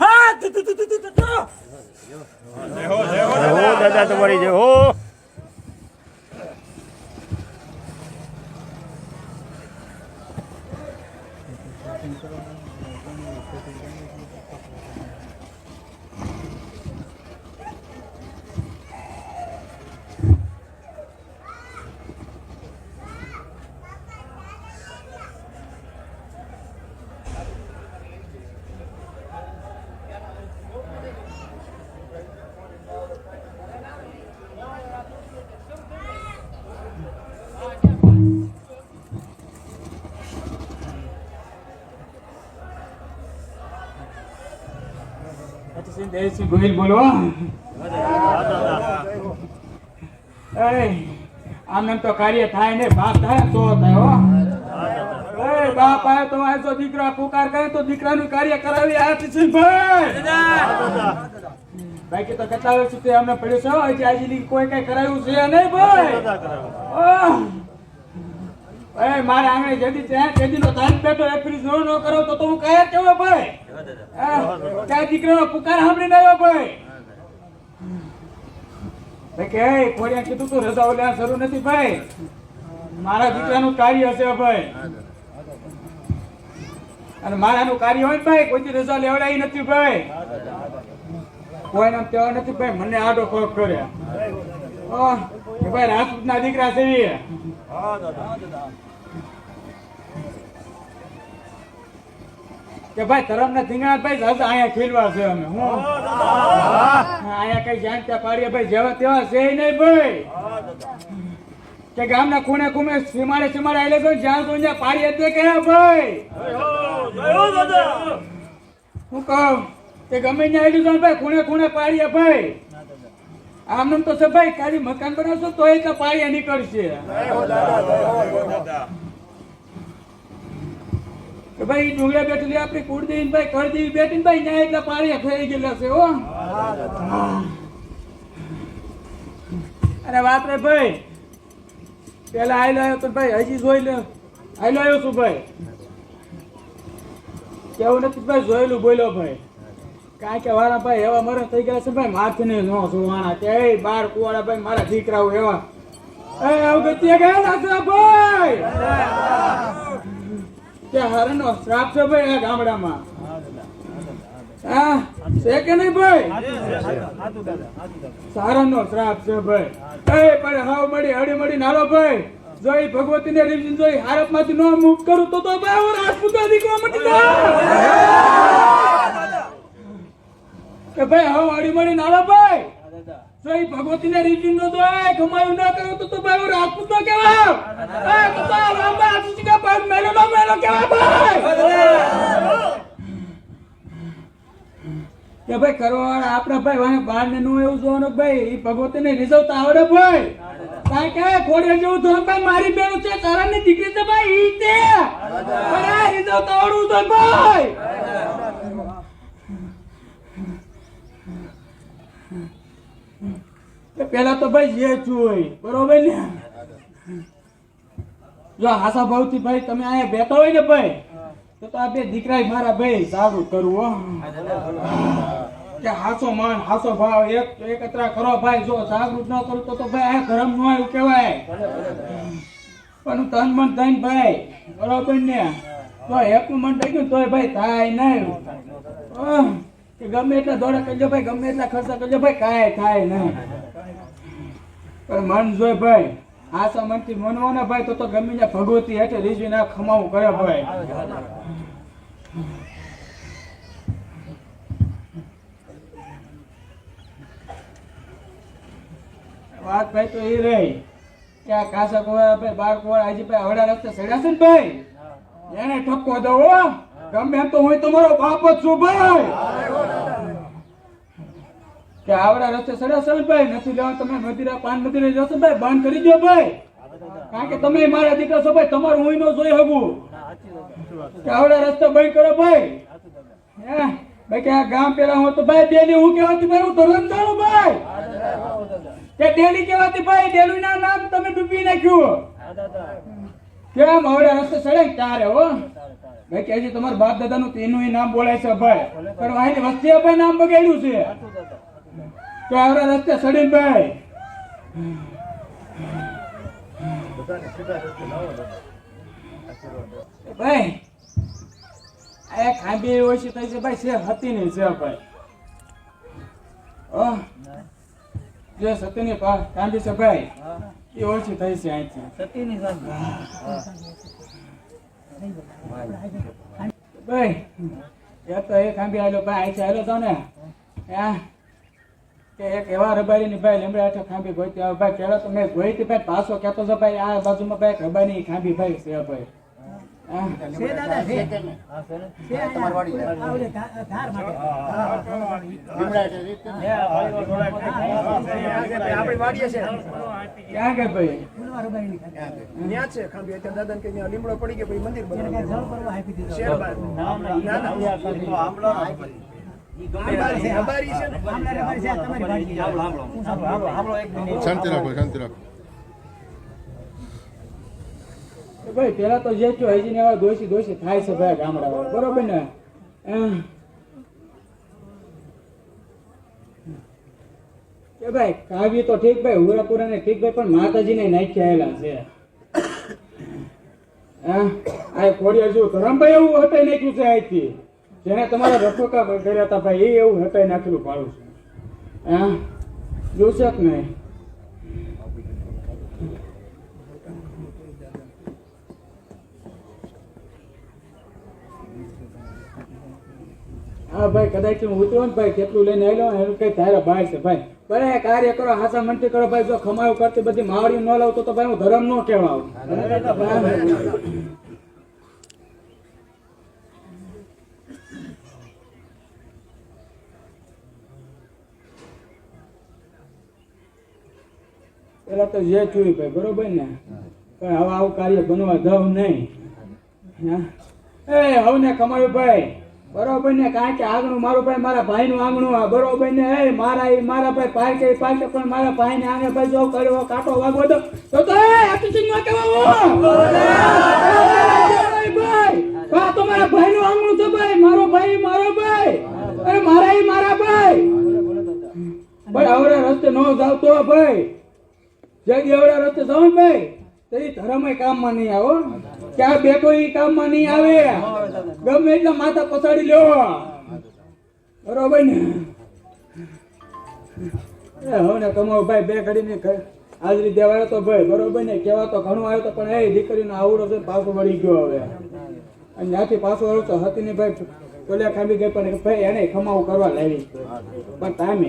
હા દાદા તમારી જય હો. સચિન દેવસિંહ ગોહિલ બોલો એ આમ એમ તો કાર્ય થાય ને બાપ થાય તો થાય હો. એ બાપ આયો તો આયો તો દીકરા પુકાર કરે તો દીકરાનું કાર્ય કરાવી આ ભાઈ. બાકી તો કેટલા વર્ષથી અમને પડ્યું છે હજી આજે કોઈ કઈ કરાવ્યું છે નહીં ભાઈ. આહ! એ મારા આંગણે જેદી ત્યાં જેદીનો તારીખ બેઠો એ ફ્રીજ નો નો કરો તો તો હું કયા કેવો ભાઈ! ત્યાં દીકરાનો પુકાર સાંભળીને આવ્યો ભાઈ ભાઈ કે કીધું તું રજાઓ લેવા શરૂ નથી ભાઈ? મારા દીકરાનું કાર્ય હશે ભાઈ. અને મારાનું કાર્ય હોય ભાઈ કોઈ દી રજા લેવડાવી નથી ભાઈ. કોઈ નામ તેવા નથી ભાઈ મને આડો કોક કર્યા. ભાઈ રાજપૂત રાજપૂતના દીકરા છે કે ભાઈ ધરમ ને ધીંગણા ભાઈ અહીંયા ખીલવા છે અમે હું અહીંયા કઈ જાણતા પાડીએ ભાઈ જેવા તેવા છે નહીં ભાઈ. કે ગામના ખૂણે ખૂણે સીમાડે સીમાડે આવેલે છે જ્યાં તો ત્યાં પાડી એટલે કે ભાઈ. હું કહું કે ગમે ત્યાં આવેલું તો ભાઈ ખૂણે ખૂણે પાડીએ ભાઈ. આમ તો છે ભાઈ ખાલી મકાન બનાવશો તો એટલા પાડીએ નીકળશે. કે ભાઈ ડુંગળા બેઠેલી આપણી કુળદેવી ભાઈ કરદેવી બેઠી ભાઈ, ન્યાય એટલા પાણી ફેરી ગયેલા છે, હો. અરે વાત રે ભાઈ. પેલા આયલો આવ્યો તો ભાઈ, હજી જોઈ લે. આયલો આવ્યો છું ભાઈ. કેવું નથી ભાઈ, જોયેલું બોલ્યો ભાઈ. કાંઈ કે વાળા ભાઈ એવા મરસ થઈ ગયા છે ભાઈ માથે ને નો જોવાના. કે બાર કુવાડા ભાઈ, મારા દીકરાઓ એવા. એ અવગત્ય ગયા લાગશે ભાઈ. કે હરનો શ્રાપ છે ભાઈ આ ગામડામાં? હા હારતમાંથી નો તો તો ભાઈ તો ભાઈ હું કહેવાય. એ તો નો મેલો કહેવાય ભાઈ કે ભાઈ કરવાવાળા આપણા ભાઈ વાંહે બહાર ને નું એવું જોવાનું ભાઈ ભાઈ ભગવતી ને રીઝવતા આવડે ભાઈ. કાંઈ કે ખોડે જેવું તો ભાઈ, મારી બેન છે તારાની દીકરી છે ભાઈ, ઈ તે પણ રીઝવતા આવડું તો ભાઈ. પેલા તો ભાઈ જે જોઈ બરોબર ને? જો હાસા ભાવથી ભાઈ તમે અહીંયા બેઠા હોય ને ભાઈ તો તો આ બે દીકરા મારા ભાઈ સારું કરવું કે હાસો માન હાસો ભાવ એક એકત્ર કરો ભાઈ જો જાગૃત ન કરું તો તો ભાઈ આ ધર્મ નો એવું કહેવાય. પણ તન મન થઈને ભાઈ બરોબર ને? તો એકનું મન થઈ ગયું તોય ભાઈ થાય નહીં. કે ગમે એટલા દોડા કરજો ભાઈ ગમે એટલા ખર્ચા કરજો ભાઈ કાંઈ થાય નહીં. પણ મન જોઈ ભાઈ આશા મનથી મનવો ને ભાઈ તો તો ગમે ભગવતી હેઠે રીજવી ના ખમાવું કરે ભાઈ. વાત ભાઈ તો એ રહી કે આ કાસા કોવા ભાઈ બાર કોવા આજે ભાઈ હવડા રસ્તે સડ્યા છે ને ભાઈ? એને ઠપકો દો હો. ગમે એમ તો હું તમારો બાપ જ છું ભાઈ. કે આવડા રસ્તે સડ્યા છે ભાઈ નથી લેવા તમે મદિરા, પાન મદિરા જશો ભાઈ બંધ કરી દો ભાઈ. કારણ કે તમે મારા દીકરા છો ભાઈ, તમારું હું નો જોઈ હગું. કે આવડા રસ્તો બંધ કરો ભાઈ. ભાઈ કે આ ગામ પેલા હું તો ભાઈ, ડેલી હું કહેવાતી ભાઈ હું તો ચાલું ભાઈ. કે ડેલી કહેવાતી ભાઈ ડેલી ના નામ તમે ડૂબી નાખ્યું. કેમ હવે રસ્તે સડે ત્યારે હો? ભાઈ કે હજી તમારા બાપ દાદાનું તેનું નામ બોલાય છે ભાઈ. પણ વાહિની વસ્તી ભાઈ નામ બગાડ્યું છે. કે આવડા રસ્તે સડીન ભાઈ. ભાઈ આ ખાંભી ઓછી થઈ છે ભાઈ છે હતી નહીં છે ભાઈ. અહ, જે સતીની પા- ખાંભી છે ભાઈ એ ઓછી થઈ છે અહીંથી. ભાઈ એ તો એ ખાંભી આવેલો ભાઈ અહીંથી આવેલો તો ને. હા. કે એક એવા રબારીની ભાઈ લીમડા હેઠળ ખાંભી ગોઈતી આવે ભાઈ પેલા તો મેં ગોઈતી ભાઈ પાછો કહેતો હતો ભાઈ આ બાજુમાં ભાઈ રબારી ખાંભી ભાઈ છે ભાઈ હા આપણી વાડીએ છે ક્યાં કે ભાઈ ખાંભી અત્યારે દાદા કે ત્યાં લીમડો પડી ગયો મંદિર બનાવ્યું શાંતિ રાખો શાંતિ રાખો. ભાઈ પેલા તો જે છો હજી ને દોષી દોષી થાય છે ભાઈ ગામડા બરોબર ને? કે ભાઈ કાવ્ય તો ઠીક ભાઈ હુરાપુરા ને ઠીક ભાઈ પણ માતાજી ને નાખ્યા છે. હા. આ ખોડિયાર જો ધરમભાઈ એવું હટાઈ નાખ્યું છે અહીંથી. જેને તમારા રટોકા કર્યા હતા ભાઈ એ એવું હટાઈ નાખેલું પાડું છે. હા? જોશે કે નહીં? હા ભાઈ કદાચ હું ઉતરો ને ભાઈ કેટલું લઈને આવ્યો ને એનું કઈ તારા ભાઈ છે ભાઈ. એ કાર્ય કરો હાસા મંતી કરો ભાઈ જો ખમાયું કરતી બધી માવડી ન લાવતો તો ભાઈ હું ધર્મ નો કહેવાઉં પેલા તો જે જોયું ભાઈ બરોબર ને? પણ હવે આવું કાર્ય બનવા દઉં નહીં? એ હવે ને કમાયું ભાઈ. બરોબર ને? કારણ કે આગણું મારું ભાઈ મારા ભાઈ નું આંગણું આ બરોબર ને? એ મારા એ મારા ભાઈ પાકે પાકે પણ મારા ભાઈ ને આંગણે ભાઈ જો કર્યો કાંટો વાગવો તો તો તો એ આકીચી માં ભાઈ આ તો મારા ભાઈ નું આંગણું છે ભાઈ મારો ભાઈ મારો ભાઈ. અરે મારા એ મારા ભાઈ. ભાઈ હવે રસ્તે નો જાવ તો ભાઈ. જલ્દી દેવડા રસ્તે જાવ ભાઈ, તો ઈ કામમાં નહીં આવો. ક્યાં બેઠો ઈ કામમાં નહીં આવે. ગમે એટલા માથા પછાડી લ્યો. બરોબર ને. એ હવે કમાવો ભાઈ, બે ઘડીને હાજરી દેવાયો તો ભાઈ, બરોબર ને? કહેવા તો ઘણું આવ્યો તો, પણ એ દીકરીનો આવડો છે પાછો વળી ગયો હવે. અને ત્યાંથી પાછો આવ્યો તો હતી ને ભાઈ કોલ્યા ખાંભી ગઈ પણ ભાઈ એને ખમાવું કરવા લાવી પણ ટાઈમે